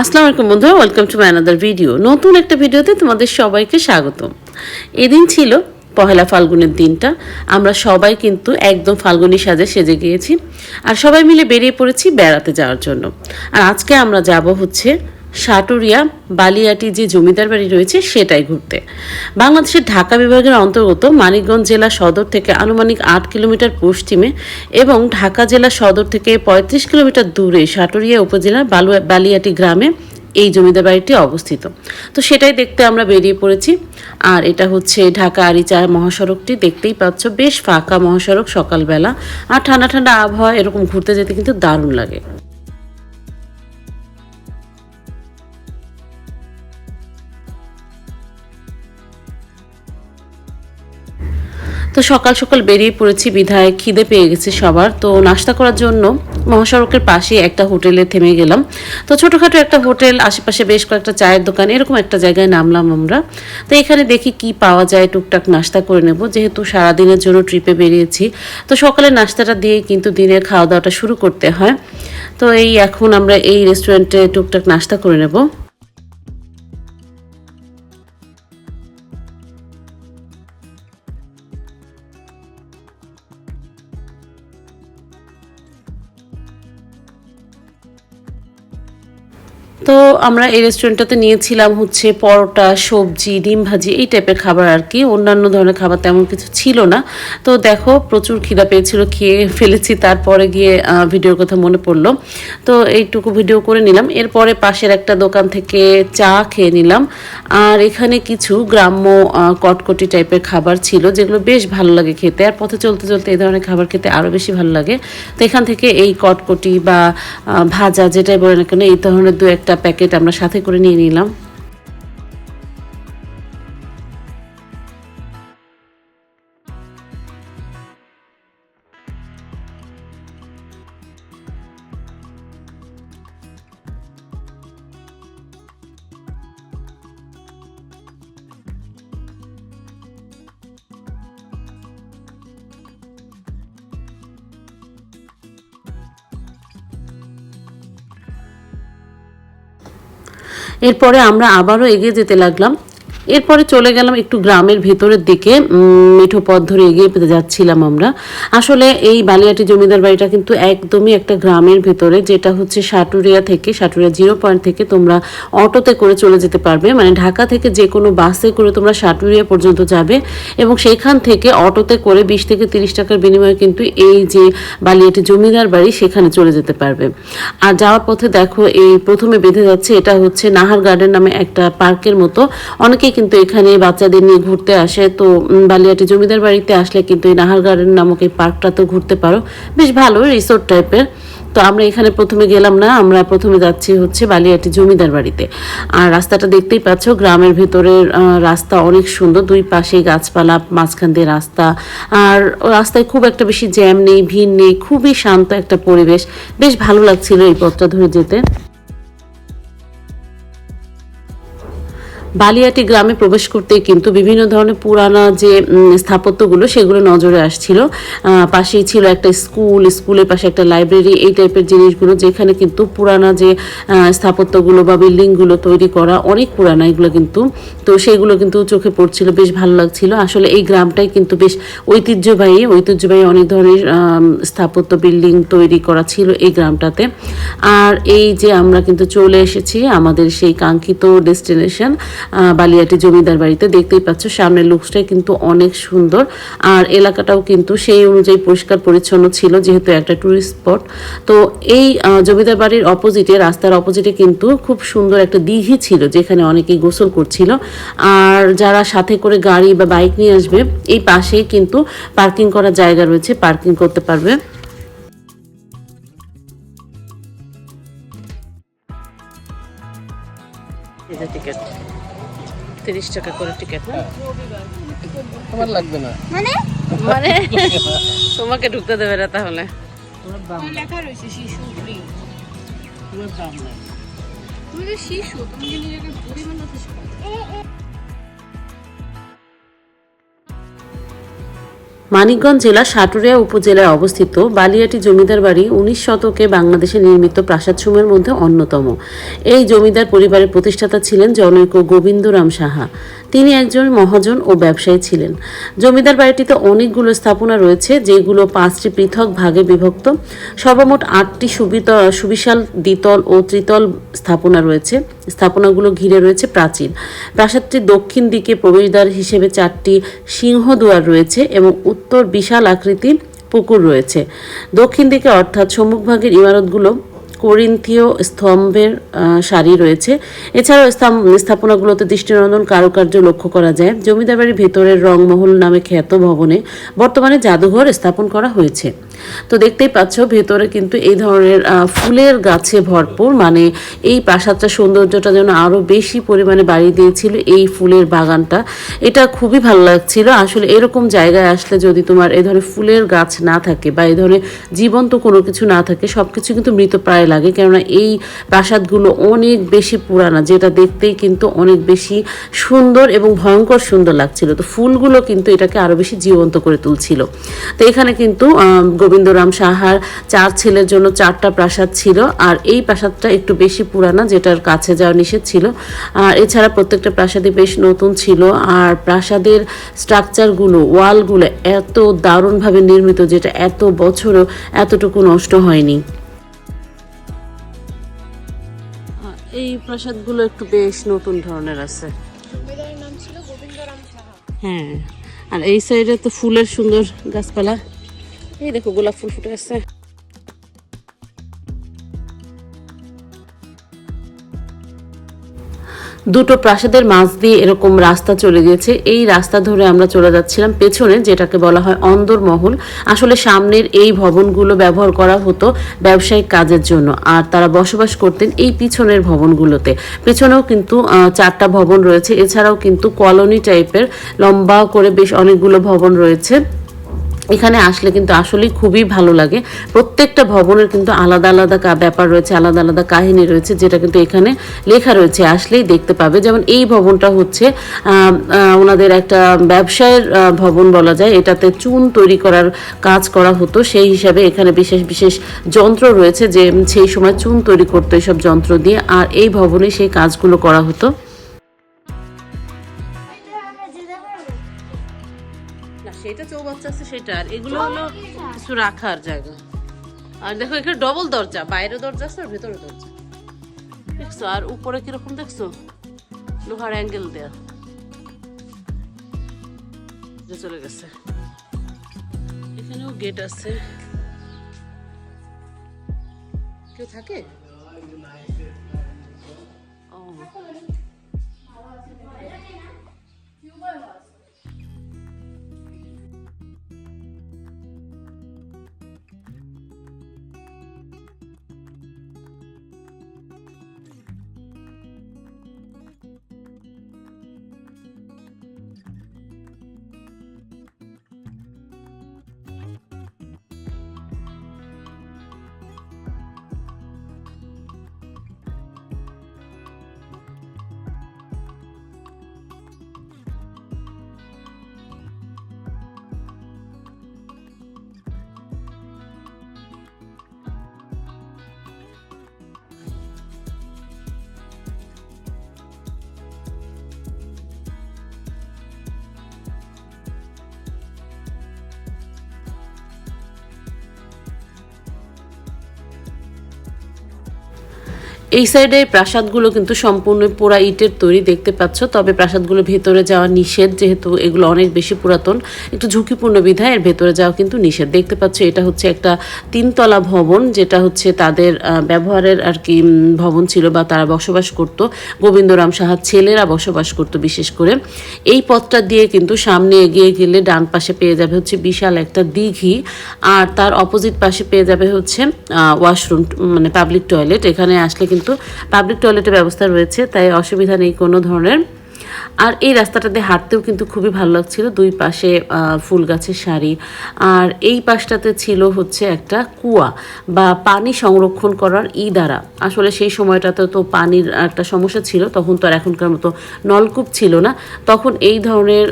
আসসালামু আলাইকুম বন্ধুরা welcome to my another video নতুন একটা ভিডিওতে তোমাদের সবাইকে স্বাগত এদিন ছিল পহেলা ফাল্গুনের দিনটা। আমরা সবাই কিন্তু একদম ফাল্গুনি সাজে সেজে গিয়েছি। আর সবাই মিলে বেরিয়ে পড়েছি বেড়াতে যাওয়ার জন্য। আর আজকে আমরা যাব হচ্ছে সাটুরিয়া, বালিয়াটি যে জমিদার বাড়ি রয়েছে সেটাই ঘুরতে। বাংলাদেশের ঢাকা বিভাগের অন্তর্গত মানিকগঞ্জ জেলা সদর থেকে আনুমানিক আট কিলোমিটার পশ্চিমে এবং ঢাকা জেলা সদর থেকে পঁয়ত্রিশ কিলোমিটার দূরে সাটুরিয়া উপজেলার বালুয়া, বালিয়াটি গ্রামে এই জমিদার বাড়িটি অবস্থিত। তো সেটাই দেখতে আমরা বেরিয়ে পড়েছি। আর এটা হচ্ছে ঢাকা আরিচা মহাসড়কটি, দেখতেই পাচ্ছ বেশ ফাঁকা মহাসড়ক সকালবেলা। আর ঠান্ডা ঠান্ডা আবহাওয়া এরকম ঘুরতে যেতে কিন্তু দারুণ লাগে। তো সকাল সকাল বেরিয়ে পড়েছি, বিধায় খিদে পেয়ে গেছে সবার। তো নাস্তা করার জন্য মহাসড়কের পাশে একটা হোটেলে থেমে গেলাম। তো ছোটোখাটো একটা হোটেল, আশেপাশে বেশ কয়েকটা চায়ের দোকান, এরকম একটা জায়গায় নামলাম আমরা। তো এখানে দেখি কি পাওয়া যায়, টুকটাক নাস্তা করে নেব। যেহেতু সারাদিনের জন্য ট্রিপে বেরিয়েছি, তো সকালের নাস্তাটা দিয়ে কিন্তু দিনের খাওয়া দাওয়াটা শুরু করতে হয়। তো এই এখন আমরা এই রেস্টুরেন্টে টুকটাক নাস্তা করে নেব। তো আমরা এই রেস্টুরেন্টটাতে নিয়েছিলাম হচ্ছে পরোটা, সবজি, ডিম ভাজি, এই টাইপের খাবার আর কি। অন্যান্য ধরনের খাবার তেমন কিছু ছিল না। তো দেখো, প্রচুর খিদা পেয়েছিল, খেয়ে ফেলেছি। তারপরে গিয়ে ভিডিওর কথা মনে পড়ল। তো এইটুকু ভিডিও করে নিলাম। এরপরে পাশের একটা দোকান থেকে চা খেয়ে নিলাম। আর এখানে কিছু গ্রাম্য কটকটি টাইপের খাবার ছিল, যেগুলো বেশ ভালো লাগে খেতে। আর পথে চলতে চলতে এই ধরনের খাবার খেতে আরও বেশি ভালো লাগে। তো এখান থেকে এই কটকটি বা ভাজা, যেটাই বলে না কেন, এই ধরনের দু একটা প্যাকেট আমরা সাথে করে নিয়ে নিলাম। এরপরে আমরা আবারও এগিয়ে যেতে লাগলাম। এরপরে চলে গেলাম একটু গ্রামের ভেতরের দিকে। মেঠো পথ ধরে এগিয়ে যাচ্ছিলাম আমরা। আসলে এই বালিয়াটি জমিদার বাড়িটা কিন্তু একদমই একটা গ্রামের ভেতরে, যেটা হচ্ছে সাটুরিয়া থেকে, সাটুরিয়া জিরো পয়েন্ট থেকে তোমরা অটোতে করে চলে যেতে পারবে। মানে ঢাকা থেকে যে কোনো বাসে করে তোমরা সাটুরিয়া পর্যন্ত যাবে এবং সেখান থেকে অটোতে করে বিশ থেকে তিরিশ টাকার বিনিময়ে কিন্তু এই যে বালিয়াটি জমিদার বাড়ি, সেখানে চলে যেতে পারবে। আর যাওয়ার পথে দেখো এই প্রথমে বেঁধে যাচ্ছে, এটা হচ্ছে নাহার গার্ডেন নামে একটা পার্কের মতো। অনেকেই কিন্তু এখানে বাচ্চাদের নিয়ে ঘুরতে আসে। তো বালিয়াটি জমিদার বাড়িতে আসলে কিন্তু এই নাহার গার্ডেন নামক এই পার্কটাতেও ঘুরতে পারো। বেশ ভালো রিসোর্ট টাইপের তো আমরা এখানে প্রথমে গেলাম না, আমরা প্রথমে যাচ্ছি হচ্ছে বালিয়াটি জমিদার বাড়িতে। আর রাস্তাটা দেখতেই পাচ্ছ, গ্রামের ভেতরের রাস্তা অনেক সুন্দর। দুই পাশে গাছপালা, মাঝখান দিয়ে রাস্তা। আর রাস্তায় খুব একটা বেশি জ্যাম নেই, ভিড় নেই, খুবই শান্ত একটা পরিবেশ। বেশ ভালো লাগছিল এই পথটা ধরে যেতে। বালিয়াটি গ্রামে প্রবেশ করতে কিন্তু বিভিন্ন ধরনের পুরানা যে স্থাপত্যগুলো সেগুলো নজরে আসছিল। পাশেই ছিল একটা স্কুল, স্কুলের পাশে একটা লাইব্রেরি, এই টাইপের জিনিসগুলো যেখানে কিন্তু পুরানা যে স্থাপত্যগুলো বা বিল্ডিংগুলো তৈরি করা অনেক পুরানা, এগুলো কিন্তু। তো সেগুলো কিন্তু চোখে পড়ছিল, বেশ ভালো লাগছিল। আসলে এই গ্রামটাই কিন্তু বেশ ঐতিহ্যবাহী ঐতিহ্যবাহী অনেক ধরনের স্থাপত্য বিল্ডিং তৈরি করা ছিল এই গ্রামটাতে। আর এই যে আমরা কিন্তু চলে এসেছি আমাদের সেই কাঙ্ক্ষিত ডেস্টিনেশন বালিয়াটি জমিদার বাড়িতে দেখতেই পাচ্ছ, সামনের লুকসটাই কিন্তু অনেক সুন্দর। আর এলাকাটাও কিন্তু সেই অনুযায়ী পরিষ্কার পরিচ্ছন্ন ছিল, যেহেতু একটা টুরিস্ট স্পট তো এই জমিদার বাড়ির অপোজিটে রাস্তার অপোজিটে কিন্তু খুব সুন্দর একটা দিঘি ছিল, যেখানে অনেকেই গোসল করছিল। আর যারা সাথে করে গাড়ি বা বাইক নিয়ে আসবে, এই পাশেই কিন্তু পার্কিং করার জায়গা রয়েছে পার্কিং করতে পারবে। টিকিট তিরিশ টাকা করে টিকিট না? তোমার লাগবে না। মানে? মানে? তোমাকে ঢুকতে দেবে না তাহলে। তোমার দাম লেখা রয়েছে শিশু ফ্রি তোমার দাম নাই। তুমি তো শিশু তুমি নিজেকে বুড়ি শেখো মানিকগঞ্জ জেলা সাটুরিয়া উপজেলায় অবস্থিত বালিয়াটি জমিদার বাড়ি উনিশ শতকে বাংলাদেশে নির্মিত প্রাসাদসমূহের মধ্যে অন্যতম। এই জমিদার পরিবারের প্রতিষ্ঠাতা ছিলেন জনৈক গোবিন্দরাম সাহা। তিনি একজন মহাজন ও ব্যবসায়ী ছিলেন। জমিদার বাড়িটিতে অনেকগুলো স্থাপনা রয়েছে, যেগুলো পাঁচটি পৃথক ভাগে বিভক্ত। সর্বমোট আটটি সুবিত, সুবিশাল, দ্বিতল ও ত্রিতল স্থাপনা রয়েছে। স্থাপনাগুলো ঘিরে রয়েছে প্রাচীর প্রাসাদটির দক্ষিণ দিকে প্রবেশদ্বার হিসেবে চারটি সিংহদুয়ার রয়েছে এবং উত্তর বিশাল আকৃতির পুকুর রয়েছে। দক্ষিণ দিকে অর্থাৎ সম্মুখভাগের ইমারতগুলো করিন্থীয় স্তম্ভের শাড়ি রয়েছে। এছাড়াও স্থাপনাগুলোতে দৃষ্টিনন্দন কারুকার্য লক্ষ্য করা যায়। জমিদার বাড়ির ভেতরের রংমহল নামে খ্যাত ভবনে বর্তমানে জাদুঘর স্থাপন করা হয়েছে। তো দেখতেই পাচ্ছ, ভেতরে কিন্তু এই ধরনের ফুলের গাছে ভরপুর। মানে এই প্রাসাদটা সৌন্দর্যটা যেন আরও বেশি পরিমাণে বাড়িয়ে দিয়েছিল এই ফুলের বাগানটা। এটা খুবই ভালো লাগছিল। আসলে এরকম জায়গায় আসলে যদি তোমার এই ধরনের ফুলের গাছ না থাকে বা এই ধরনের জীবন্ত কোনো কিছু না থাকে, সবকিছু কিন্তু মৃতপ্রায় লাগে। কেননা এই প্রাসাদগুলো অনেক বেশি পুরানা, যেটা দেখতেই কিন্তু অনেক বেশি সুন্দর এবং ভয়ঙ্কর সুন্দর লাগছিল। তো ফুলগুলো কিন্তু এটাকে আরও বেশি জীবন্ত করে তুলছিল। তো এখানে কিন্তু গোবিন্দরাম সাহার চার ছেলের জন্য চারটা প্রাসাদ ছিল আর এই প্রাসাদটা একটু বেশি পুরানা যেটার কাছে যাওয়া নিষেধ ছিল। আর এছাড়া প্রত্যেকটা প্রাসাদই বেশ নতুন ছিল আর প্রাসাদের স্ট্রাকচারগুলো ওয়ালগুলো এত দারুণভাবে নির্মিত যেটা এত বছরও এতটুকু নষ্ট হয়নি। এই প্রাসাদগুলো একটু বেশ নতুন ধরনের আছে। জমিদারের নাম ছিল গোবিন্দরাম সাহা। হ্যাঁ আর এই সাইডে তো ফুলের সুন্দর গাছপালা। এই দেখো গোলাপ ফুল ফুটে আছে দুটো প্রাসাদের মাঝ দিয়ে এরকম রাস্তা চলে গেছে। এই রাস্তা ধরে আমরা চলে যাচ্ছিলাম পেছনে, যেটাকে বলা হয় অন্দরমহল। আসলে সামনের এই ভবনগুলো ব্যবহার করা হতো ব্যবসায়িক কাজের জন্য। আর তারা বসবাস করতেন এই পিছনের ভবনগুলোতে। পেছনেও কিন্তু চারটা ভবন রয়েছে। এছাড়াও কিন্তু কলোনি টাইপের লম্বা করে বেশ অনেকগুলো ভবন রয়েছে। এখানে আসলে কিন্তু আসলেই খুবই ভালো লাগে। প্রত্যেকটা ভবনের কিন্তু আলাদা আলাদা ব্যাপার রয়েছে, আলাদা আলাদা কাহিনী রয়েছে, যেটা কিন্তু এখানে লেখা রয়েছে। আসলেই দেখতে পাবে। যেমন এই ভবনটা হচ্ছে ওনাদের একটা ব্যবসায়ের ভবন বলা যায়। এটাতে চুন তৈরি করার কাজ করা হতো। সেই হিসাবে এখানে বিশেষ বিশেষ যন্ত্র রয়েছে যে সেই সময় চুন তৈরি করতো এইসব যন্ত্র দিয়ে। আর এই ভবনে সেই কাজগুলো করা হতো। সেটা আছে সেটা আর এগুলো হলো কিছু রাখার জায়গা। আর দেখো, এখানে ডবল দরজা, বাইরে দরজা আছে আর ভেতরে দরজা। দেখছ? আর উপরে কীরকম দেখছ? লোহার অ্যাঙ্গেল দেয়া। চলে গেছে। এখানেও গেট আছে। কেউ থাকে? ও। এই সাইডে প্রাসাদগুলো কিন্তু সম্পূর্ণ পোড়া ইটের তৈরি দেখতে পাচ্ছ। তবে প্রাসাদগুলো ভেতরে যাওয়া নিষেধ, যেহেতু এগুলো অনেক বেশি পুরাতন, একটু ঝুঁকিপূর্ণ বিধায় এর ভেতরে যাওয়া কিন্তু নিষেধ। দেখতে পাচ্ছ, এটা হচ্ছে একটা তিনতলা ভবন, যেটা হচ্ছে তাদের ব্যবহারের আর কি ভবন ছিল বা তারা বসবাস করত। গোবিন্দরাম সাহার ছেলেরা বসবাস করত বিশেষ করে। এই পথটা দিয়ে কিন্তু সামনে এগিয়ে গেলে ডান পাশে পেয়ে যাবে হচ্ছে বিশাল একটা দিঘি, আর তার অপোজিট পাশে পেয়ে যাবে হচ্ছে ওয়াশরুম মানে পাবলিক টয়লেট। এখানে আসলে কিন্তু পাবলিক টয়লেটের ব্যবস্থা রয়েছে তাই অসুবিধা নেই কোনো ধরনের। আর এই রাস্তাটাতে হাঁটতেও কিন্তু খুবই ভালো লাগছিল। দুই পাশে ফুল গাছের সারি। আর এই পাশটাতে ছিল হচ্ছে একটা কুয়া বা পানি সংরক্ষণ করার ইদারা। আসলে সেই সময়টাতে তো পানির একটা সমস্যা ছিল, তখন তো আর এখনকার মতো নলকূপ ছিল না। তখন এই ধরনের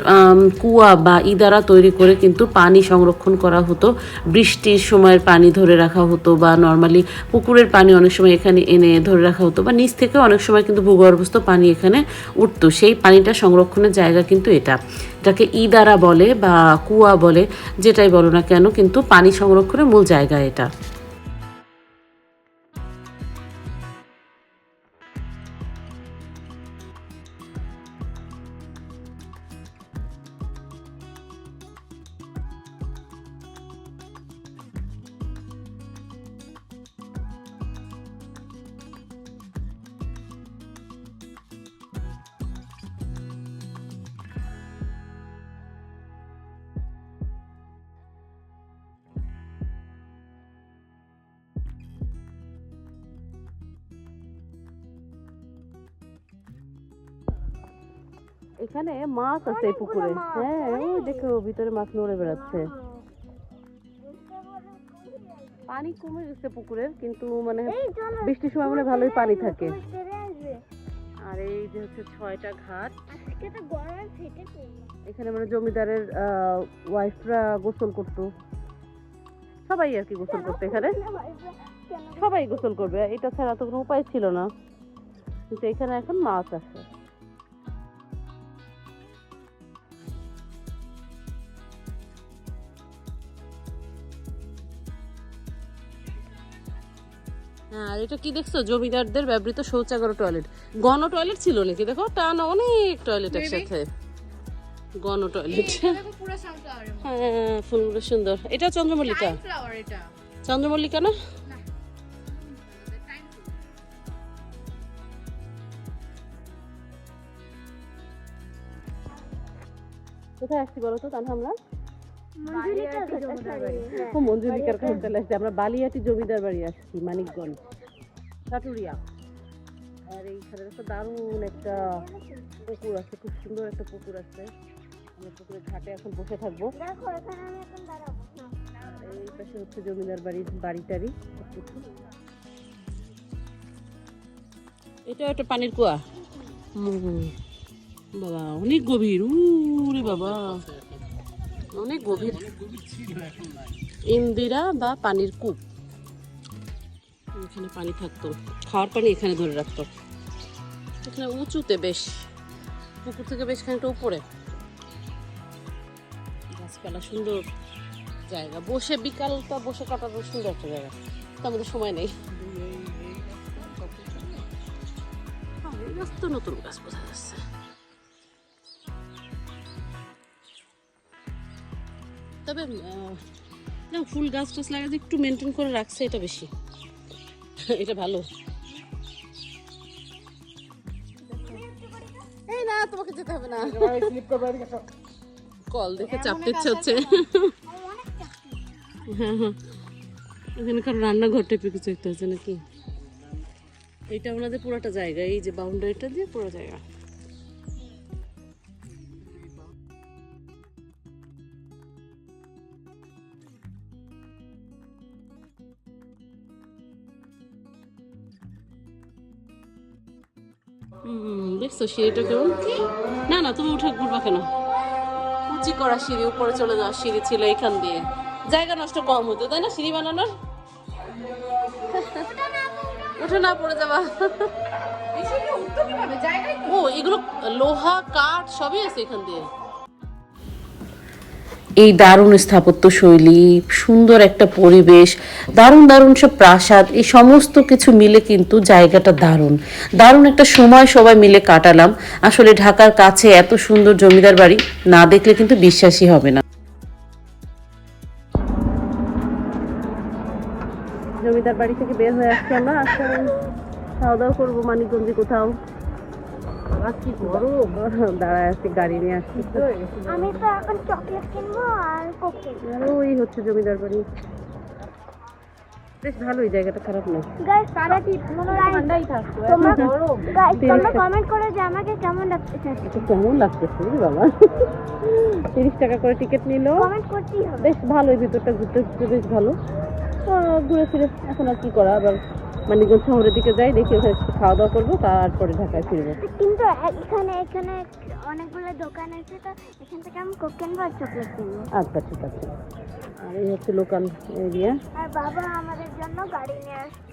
কুয়া বা ইদারা তৈরি করে কিন্তু পানি সংরক্ষণ করা হতো। বৃষ্টির সময়ের পানি ধরে রাখা হতো বা নর্মালি পুকুরের পানি অনেক সময় এখানে এনে ধরে রাখা হতো বা নিচ থেকে অনেক সময় কিন্তু ভূগর্ভস্থ পানি এখানে উঠতো। সেই পানিটা সংরক্ষণের জায়গা কিন্তু এটা। এটাকে ইদারা বলে বা কুয়া বলে, যেটাই বলো না কেন, কিন্তু পানি সংরক্ষণের মূল জায়গা এটা। এখানে মাছ আছে এই পুকুরে। হ্যাঁ ওই দেখো ভিতরে মাছ নড়ে বেড়াচ্ছে। পানি কমে গেছে পুকুরের কিন্তু মানে বৃষ্টির সময় মানে ভালোই পানি থাকে। আর এই যে হচ্ছে ছয়টা ঘাট। আজকে তো গরম ফেটে পড়ল এখানে মানে জমিদারের ওয়াইফরা গোসল করতো। সবাই আর কি গোসল করতো এখানে। সবাই গোসল করবে এটা ছাড়া তো কোনো উপায় ছিল না। কিন্তু এখানে এখন মাছ আছে। আর এটা কি দেখছ? জমিদারদের ব্যবহৃত শৌচাগার টয়লেট গণ টয়লেট ছিল নাকি? দেখো টানা অনেক টয়লেট একসাথে। গণ টয়লেট সানফ্লাওয়ারের মতো হ্যাঁ ফুলগুলো সুন্দর। এটা চন্দ্রমল্লিকা। চন্দ্রমল্লিকা না? কোথায় আসছি বলো তো তাহলে আমরা ও কাছে চলে আসছি। আমরা বালিয়াটি জমিদার বাড়ি আসছি মানিকগঞ্জ। সাটুরিয়া। আর এইখানে একটা দারুণ একটা পুকুর আছে খুব সুন্দর একটা পুকুর আছে। আমরা পুকুরের ঘাটে এখন বসে থাকব। এই পাশে হচ্ছে জমিদার বাড়ির বাড়ি টাড়ি এটা একটা পানির কুয়া। বাবা অনেক গভীর। উরে বাবা। অনেক গভীর। ইন্দিরা বা পানির কূপ। এখানে পানি থাকতো। খাওয়ার পানি এখানে ধরে রাখতো। এখানে উঁচুতে বেশ পুকুর থেকে বেশ খানিকটা উপরে। গাছপালা সুন্দর জায়গা। বসে বিকালটা বসে কাটানোর সুন্দর একটা জায়গা। তো সময় নেই। হ্যাঁ, গাছ তো নতুন গাছ বোঝা যাচ্ছে। তবে না ফুল গাছ টাছ লাগাতে একটু মেনটেন করে রাখছে এটা বেশি। এটা ভালো। এই না তোমাকে যেতে হবে না। কল দেখে চাপতে ইচ্ছে হচ্ছে। হ্যাঁ হ্যাঁ। এখানে কারও রান্নাঘর টাইপের কিছু একটা আছে নাকি? এইটা ওনাদের পুরোটা জায়গা এই যে বাউন্ডারিটা দিয়ে পুরো জায়গা। দেখছ সিঁড়িটা কেমন? না না তুমি উঠে ঘুরবা কেন? উঁচি করা সিঁড়ি উপরে চলে যাওয়ার সিঁড়ি ছিল এখান দিয়ে। জায়গা নষ্ট কম হতো তাই না সিঁড়ি বানানোর? উঠে না পড়ে যাবা। ও এগুলো লোহা কাঠ সবই আছে এখান দিয়ে। এই দারুণ স্থাপত্য শৈলী, সুন্দর একটা পরিবেশ, দারুণ দারুণ সব প্রাসাদ, এই সমস্ত কিছু মিলে কিন্তু জায়গাটা দারুণ। দারুণ একটা সময় সবাই মিলে কাটালাম। আসলে ঢাকার কাছে এত সুন্দর জমিদার বাড়ি না দেখলে কিন্তু বিশ্বাসই হবে না। জমিদার বাড়ি থেকে বের হয়ে আসছি আমরা। আজকে খাওয়া দাওয়া করব মানিকগঞ্জে কোথাও। কি গরম। দাঁড়ায় আছি গাড়ি নিয়ে আসছি। তো আমি তো এখন চকলেট কিনবো আর কোক কিনবো। ওই হচ্ছে জমিদার বাড়ি। বেশ ভালো জায়গাটা খারাপ না গাইস তারা কি মনে হয় ঠান্ডাই থাকতো? তোমরা গাইস তোমরা কমেন্ট করে যে আমাকে কেমন কেমন লাগতেছে বাবা? তিরিশ টাকা করে টিকিট নিল। কমেন্ট করতেই হবে। বেশ ভালো এই ভিতরটা ঘুরতে ঘুরতে বেশ ভালো। তো ঘুরে ফিরে এখন আর কি করা? আবার মানিকগঞ্জ শহরের দিকে যাই দেখি ওখানে খাওয়া দাওয়া করব তারপরে ঢাকায় ফিরবো। কিন্তু এখানে এখানে অনেকগুলো দোকান আছে তো এখান থেকে আমি কোকেন বা চকলেট কিনবো। আচ্ছা ঠিক আছে। আর এই হচ্ছে লোকাল এরিয়া আর বাবা আমাদের জন্য গাড়ি নিয়ে আসছে।